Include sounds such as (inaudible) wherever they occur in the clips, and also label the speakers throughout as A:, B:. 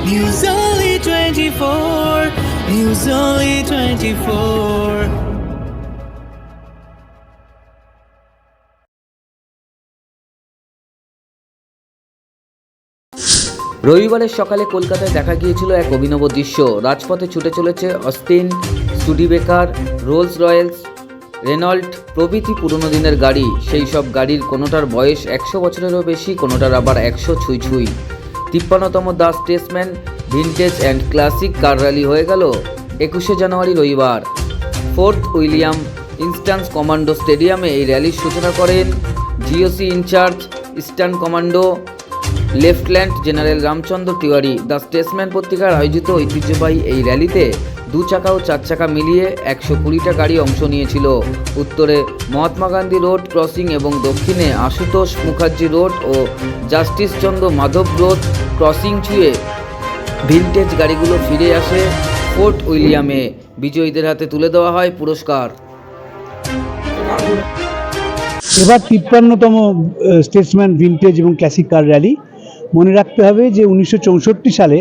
A: News Only 24. News Only 24.
B: রবিবারের সকালে কলকাতায় দেখা গিয়েছিল এক অভিনব দৃশ্য রাজপথে ছুটে চলেছে Austin Studebaker Rolls Royce, Renault, প্রভৃতি পুরনো দিনের গাড়ি সেই সব গাড়ির কোনোটার বয়স একশো বছরেরও বেশি, কোনোটার আবার একশো ছুঁই ছুঁই তিপ্পান্নতম the Statesman vintage and classic car rally হয়ে গেল একুশে জানুয়ারি রবিবার। ফোর্থ উইলিয়াম ইনস্ট্যান্স কমান্ডো স্টেডিয়ামে এই র্যালির সূচনা করেন GOC in charge, Eastern command lieutenant general Ramchandra Tiwari. The Statesman পত্রিকার আয়োজিত ঐতিহ্যবাহী এই র্যালিতে দু চাকা ও চার চাকা মিলিয়ে একশো কুড়িটা গাড়ি অংশ নিয়েছিল। উত্তরে মহাত্মা গান্ধী রোড ক্রসিং এবং দক্ষিণে আশুতোষ মুখার্জি রোড ও justice Chandra Madhab road crossing ছুঁয়ে ভিনটেজ গাড়িগুলো ফিরে আসে ফোর্ট উইলিয়ামে। বিজয়ীদের হাতে তুলে দেওয়া হয় পুরস্কার।
C: এবার তিপ্পান্নতম স্টেটসম্যান ভিনটেজ এবং ক্লাসিক কার র্যালি মনে রাখতে হবে যে উনিশশো চৌষট্টি সালে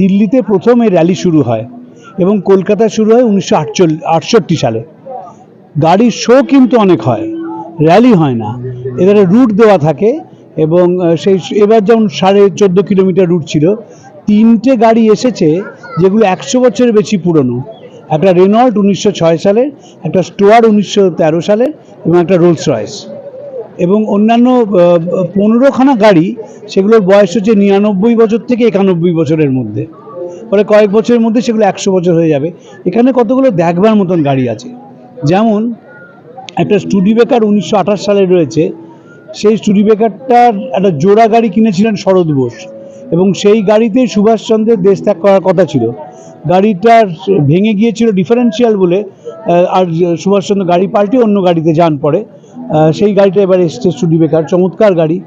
C: দিল্লিতে প্রথম এই র্যালি শুরু হয়। এবং কলকাতায় শুরু হয় উনিশশো আটষট্টি সালে। গাড়ির শো কিন্তু অনেক হয় র্যালি হয় না। এবারে রুট দেওয়া থাকে এবং সেই, এবার যেমন সাড়ে চোদ্দ কিলোমিটার রুট ছিল, তিনটে গাড়ি এসেছে যেগুলো একশো বছরের বেশি পুরনো। একটা রেনল্ট উনিশশো ছয় সালের, একটা স্টোয়ার উনিশশো তেরো সালের এবং একটা রোলস রয়েস এবং অন্যান্য পনেরোখানা গাড়ি, সেগুলোর বয়স হচ্ছে নিরানব্বই বছর থেকে একানব্বই বছরের মধ্যে। পরে কয়েক বছরের মধ্যে সেগুলো একশো বছর হয়ে যাবে। এখানে কতগুলো দেখবার মতন গাড়ি আছে? যেমন একটা স্টুডি স্টুডিবেকার উনিশশো সালে রয়েছে। সেই স্টুডি স্টুডিবেকারটার একটা জোড়া গাড়ি কিনেছিলেন শরৎ বোস এবং সেই গাড়িতে সুভাষচন্দ্রের দেশ ত্যাগ করার কথা ছিল। গাড়িটার ভেঙে গিয়েছিল ডিফারেন্সিয়াল বলে আর সুভাষচন্দ্র গাড়ি পাল্টে অন্য গাড়িতে যান পরে। সেই গাড়িটা এবার এসছে স্টুডিবেকার চমৎকার গাড়ি।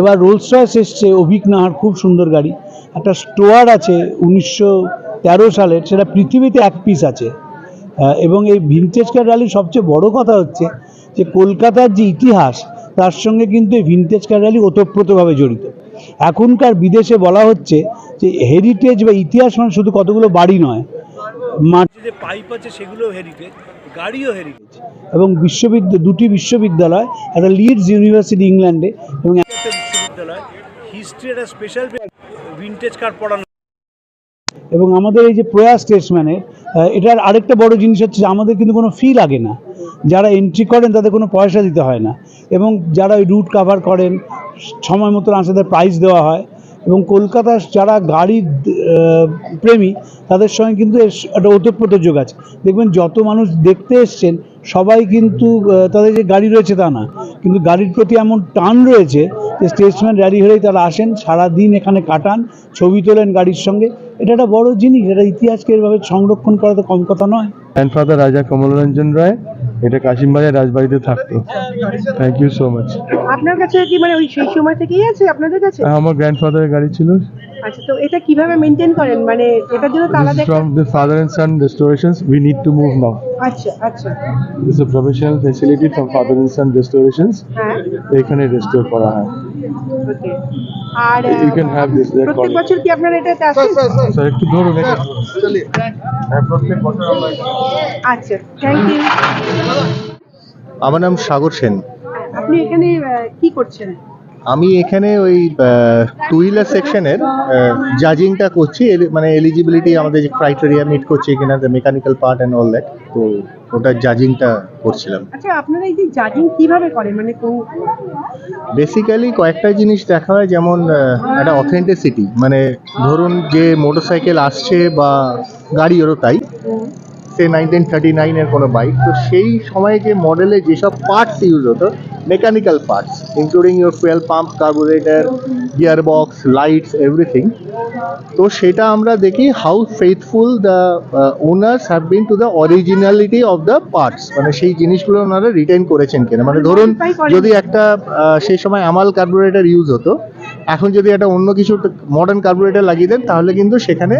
C: এবার রোলস রয়েস এসছে, অভিক নাহার, খুব সুন্দর গাড়ি। একটা স্টোয়ার আছে উনিশশো তেরো সালের সেটা পৃথিবীতে এক পিস আছে। এবং এই ভিনটেজ কার র্যালির সবচেয়ে বড় কথা হচ্ছে যে কলকাতার যে ইতিহাস তার সঙ্গে কিন্তু এই ভিনটেজ কার র্যালি ওতপ্রোতভাবে জড়িত। এখনকার বিদেশে বলা হচ্ছে যে হেরিটেজ বা ইতিহাস মানে শুধু কতগুলো বাড়ি নয় মাটি যে পাইপ আছে সেগুলো হেরিটেজ গাড়িও হেরিটেজ এবং বিশ্ববিদ্যালয় দুটি বিশ্ববিদ্যালয় একটা লিডস ইউনিভার্সিটি ইংল্যান্ডে এবং একটা বিশ্ববিদ্যালয় হিস্ট্রি একটা স্পেশাল ভিনটেজ কার পড়ানো এবং আমাদের এই যে প্রয়াস স্টেটসম্যানের এটার আরেকটা বড় জিনিস হচ্ছে যে আমাদের কিন্তু কোনো ফি লাগে না। যারা এন্ট্রি করেন তাদের কোনো পয়সা দিতে হয় না। এবং যারা ওই রুট কাভার করেন সময় মতো তাদের প্রাইজ দেওয়া হয়। এবং কলকাতার যারা আহ, প্রেমী তাদের সঙ্গে কিন্তু একটা ওতপ্রোত যোগ আছে। দেখবেন যত মানুষ দেখতে এসছেন সবাই কিন্তু তাদের যে গাড়ি রয়েছে তা না। কিন্তু গাড়ির প্রতি এমন টান রয়েছে যে স্টেটসম্যান র্যালি হলেই তারা আসেন সারা দিন এখানে কাটান, ছবি তোলেন গাড়ির সঙ্গে। এটা একটা বড় জিনিস, এটা ইতিহাসকে এভাবে সংরক্ষণ করা তো কম কথা নয়।
D: গ্র্যান্ডফাদার রাজা কমলরঞ্জন রায় এটা কাশিম কাশিমবাজার রাজবাড়িতে থাকতো। থ্যাংক ইউ সো মাচ
E: আপনার কাছে কি মানে ওই সেই সময় থেকেই আছে আপনাদের কাছে?
D: আমার গ্র্যান্ডফাদারের গাড়ি ছিল।
E: আচ্ছা তো এটা কীভাবে মেনটেন করেন? মানে এটার জন্য তালা দেখা
D: from the father and son restorations. We need to move now.
E: আচ্ছা আচ্ছা।
D: Is a professional facility from father and son restorations.
E: হ্যাঁ।
D: এখানে রেস্টোর করা হয়।
E: ওকে আর
D: You can have this. they're
E: প্রত্যেক
D: called-
E: বছর কি আপনারা এটাতে আসেন
D: স্যার একটু ধরুন। এটা। হ্যাঁ, প্রত্যেক বছর আমরা
E: আচ্ছা থ্যাংক ইউ
F: আমার নাম সাগর সেন।
E: আপনি এখানে কি করছেন?
F: আমি এখানে ওই টু হুইলার সেকশনের জাজিংটা করছি মানে এলিজিবিলিটি আমাদের যে ক্রাইটেরিয়া মিট করছে কিনা mechanical part and all that তো ওটার জাজিংটা করছিলাম।
E: আচ্ছা আপনারা এই যে জাজিং কীভাবে করেন? মানে কোন
F: বেসিক্যালি কয়েকটা জিনিস দেখা হয় যেমন একটা অথেন্টিসিটি মানে ধরুন যে মোটরসাইকেল আসছে বা গাড়িরও তাই। সে নাইনটিন থার্টি নাইনের কোনো বাইক তো সেই সময়ে যে মডেলে যেসব পার্টস ইউজ হতো mechanical parts including your fuel pump carburettor gear box lights everything তো সেটা আমরা দেখি how faithful the owners have been to the originality of the parts মানে সেই জিনিসগুলো ওনারা রিটেন করেছেন কিনা। মানে ধরুন যদি একটা সেই সময় আমাল কার্বোরেটর ইউজ হতো এখন যদি একটা অন্য কিছু মডার্ন কার্বোরেটার লাগিয়ে দেন তাহলে কিন্তু সেখানে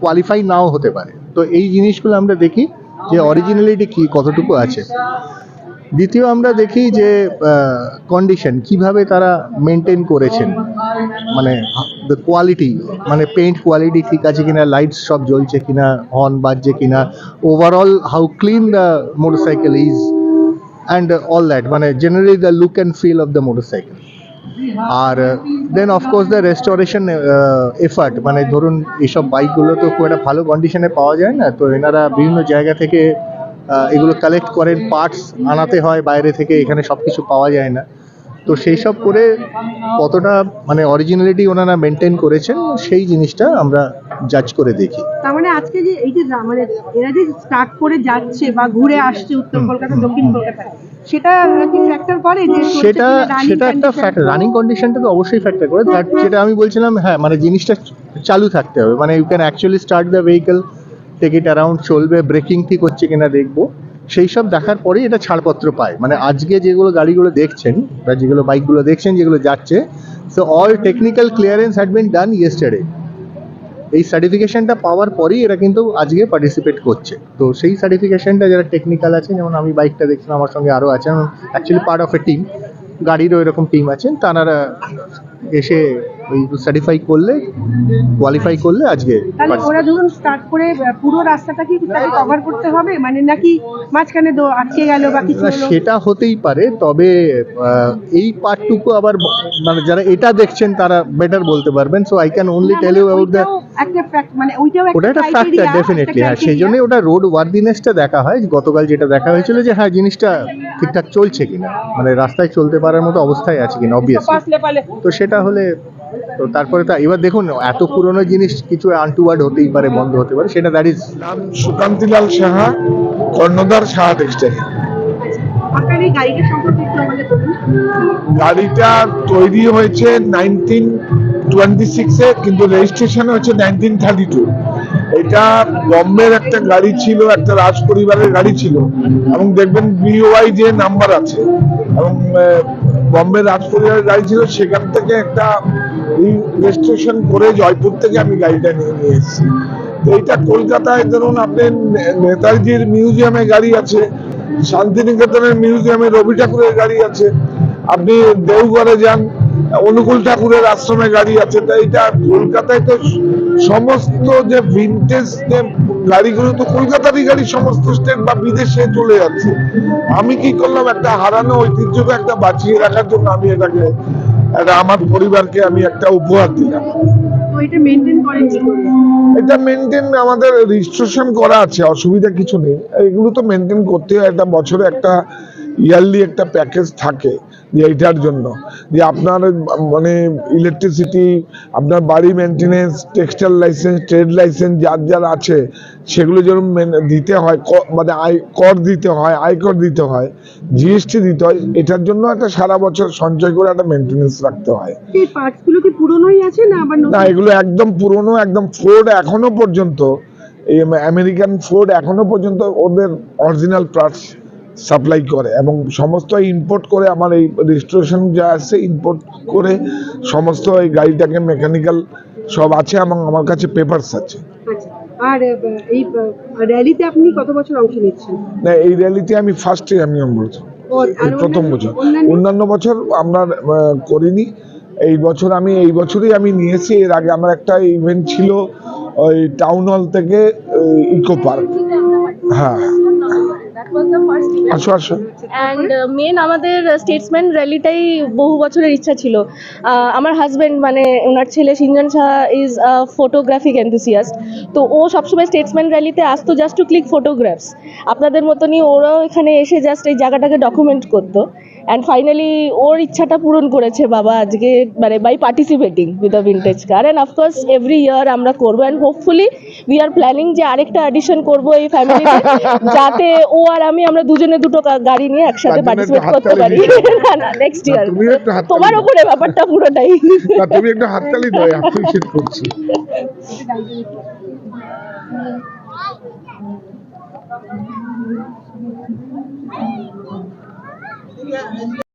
F: কোয়ালিফাই নাও হতে পারে। তো এই জিনিসগুলো আমরা দেখি যে অরিজিনালিটি কি, কতটুকু আছে। দ্বিতীয় আমরা দেখি যে কন্ডিশন কীভাবে তারা মেনটেন করেছেন। মানে দ্য কোয়ালিটি মানে পেইন্ট কোয়ালিটি ঠিক আছে কিনা লাইটস সব জ্বলছে কিনা হর্ন বাজছে কিনা overall how clean the motorcycle is and all that মানে generally the look and feel of the motorcycle R then of course the restoration effort মানে ধরুন এইসব বাইকগুলো তো খুব একটা ভালো কন্ডিশনে পাওয়া যায় না, তো এনারা বিভিন্ন জায়গা থেকে এগুলো কালেক্ট করেন পার্টস আনাতে হয়, বাইরে থেকে এখানে সব কিছু পাওয়া যায় না। তো সেই সব করে কতটা মানে অরিজিনালিটি ওনারা মেনটেন করেছেন, সেই জিনিসটা আমরা জাজ করে দেখি।
E: তার মানে আজকে যে এই যে মানে এরা যে স্টার্ট করে যাচ্ছে বা ঘুরে আসছে উত্তর কলকাতা দক্ষিণ কলকাতায় সেটা কি ফ্যাক্টর করে যে
F: সেটা সেটা একটা ফ্যাক্টর রানিং কন্ডিশনটা তো অবশ্যই ফ্যাক্টর করে যেটা আমি বলছিলাম হ্যাঁ মানে জিনিসটা চালু থাকতে হবে। মানে you can actually start the vehicle take it around চলবে ব্রেকিং ঠিক হচ্ছে কিনা দেখব। সেই সব দেখার পরেই এটা ছাড়পত্র পায়। মানে আজকে যেগুলো গাড়িগুলো দেখছেন বা যেগুলো বাইকগুলো দেখছেন যেগুলো যাচ্ছে so all technical clearance had been done yesterday এই সার্টিফিকেশনটা পাওয়ার পরেই এরা কিন্তু আজকে পার্টিসিপেট করছে। তো সেই সার্টিফিকেশনটা যারা টেকনিক্যাল আছে যেমন আমি বাইকটা দেখছিলাম, আমার সঙ্গে আরও আছে actually part of a team গাড়িরও এরকম টিম আছেন, তারা এসে ওই সার্টিফাই করলে কোয়ালিফাই করলে আজকে
E: তাহলে ওরা ধরুন স্টার্ট করে পুরো রাস্তাটা কি তাকে কভার করতে হবে? মানে নাকি মাঝখানে দো আটকে গেল বা কিছু হলো?
F: সেটা হতেই পারে তবে এই পার্টটুকু আবার মানে যারা এটা দেখছেন তারা বেটার বলতে পারবেন। So I can only tell you about the
E: একটা মানে
F: ওটা একটা ফ্যাক্টর
E: criteria,
F: ডেফিনেটলি হ্যাঁ সেই জন্য ওটা রোড ওয়ার্দিনেসটা দেখা হয়। গতকাল যেটা দেখা হয়েছিল যে হ্যাঁ জিনিসটা ঠিকঠাক চলছে কিনা। মানে রাস্তায় চলতে পারার মতো অবস্থায় আছে কিনা অবভিয়াসলি তো সেটা হলে তো তারপরে তা এবার দেখুন এত পুরনো জিনিস কিছু আনটুয়ার্ড হতেই পারে বন্ধ হতে পারে সেটা দ্যাট ইজ
G: নাম সুকান্তিলাল সাহা কর্ণধার সাহা টেক্সটাইল
E: গাড়িটা
G: তৈরি হয়েছে নাইনটিন টোয়েন্টি সিক্সে কিন্তু রেজিস্ট্রেশন হচ্ছে নাইনটিন থার্টি টু এটা বম্বের একটা গাড়ি ছিল একটা রাজ পরিবারের গাড়ি ছিল এবং দেখবেন বিওয়াই যে নাম্বার আছে এবং বম্বে রাজ পরিবারের গাড়ি ছিল, সেখান থেকে একটা রেজিস্ট্রেশন করে জয়পুর থেকে আমি গাড়িটা নিয়ে নিয়ে এসেছি। তো এইটা কলকাতায় ধরুন আপনি নেতাজির মিউজিয়ামে গাড়ি আছে, শান্তিনিকেতনের মিউজিয়ামে রবি ঠাকুরের গাড়ি আছে, আপনি দেওঘরে যান অনুকূল ঠাকুরের আশ্রমে গাড়ি আছে তাই এটা কলকাতায় তো সমস্ত যে ভিনটেজ যে গাড়িগুলো তো কলকাতারই গাড়ি সমস্ত স্টেট বা বিদেশে চলে যাচ্ছে। আমি কি করলাম একটা হারানো ঐতিহ্যকে একটা বাঁচিয়ে রাখার জন্য আমি এটাকে একটা আমার পরিবারকে আমি একটা উপহার দিলাম।
E: মেনটেন?
G: এটা মেনটেন আমাদের রেজিস্ট্রেশন করা আছে অসুবিধা কিছু নেই। এগুলো তো মেনটেন করতে হয় একটা বছরে একটা ইয়ারলি একটা প্যাকেজ থাকে যে এইটার জন্য। যে আপনার মানে ইলেকট্রিসিটি আপনার বাড়ি maintenance textile licence trade licence যার যার আছে সেগুলো যেরকম দিতে হয় মানে আয় কর দিতে হয় আয়কর দিতে হয় জিএসটি দিতে হয় এটার জন্য একটা সারা বছর সঞ্চয় করে একটা মেনটেনেন্স রাখতে হয়।
E: না
G: না এগুলো একদম পুরনো একদম ফোর্ড এখনও পর্যন্ত এই আমেরিকান ফোর্ড এখনও পর্যন্ত ওদের অরিজিনাল পার্টস সাপ্লাই করে এবং সমস্ত ইম্পোর্ট করে আমার এই রেজিস্ট্রেশন যা আছে ইম্পোর্ট করে সমস্ত এই গাড়িটাকে মেকানিক্যাল সব আছে এবং আমার কাছে পেপারস আছে।
E: আচ্ছা আর এই র্যালিতে আপনি কত বছর অংশ নিচ্ছেন?
G: না এই র্যালিতে আমি ফার্স্টে আমি প্রথম বছর।
E: অন্যান্য?
G: অন্যান্য বছর আমরা করিনি। এই বছর আমি এই বছরই আমি নিয়েছি। এর আগে আমার একটা ইভেন্ট ছিল ওই টাউন হল থেকে ইকো পার্ক হ্যাঁ। আসো আসো।
H: অ্যান্ড মেন আমাদের স্টেটসম্যান র্যালিটাই বহু বছরের ইচ্ছা ছিল। আমার হাজব্যান্ড মানে ওনার ছেলে Sinjan Shah is photographic enthusiast তো ও সবসময় স্টেটসম্যান র্যালিতে আসতো জাস্ট টু ক্লিক ফটোগ্রাফস আপনাদের মতনই ওরাও এখানে এসে জাস্ট এই জায়গাটাকে ডকুমেন্ট করতো। অ্যান্ড ফাইনালি ওর ইচ্ছাটা পূরণ করেছে বাবা আজকে মানে by participating with a vintage car and of course every year আমরা করব and hopefully we are planning যে আরেকটা অ্যাডিশন করব এই ফ্যামিলি (laughs) যাতে ও আর আমি আমরা দুজনে দুটো গাড়ি নিয়ে একসাথে পার্টিসিপেট করতে পারি। না না নেক্সট ইয়ার তোমার। উপরে ব্যাপারটা পুরোটাই।
G: তুমি একটা হাততালি দাও অ্যাপ্রিসিয়েট করছি। (laughs) (laughs) الدنيا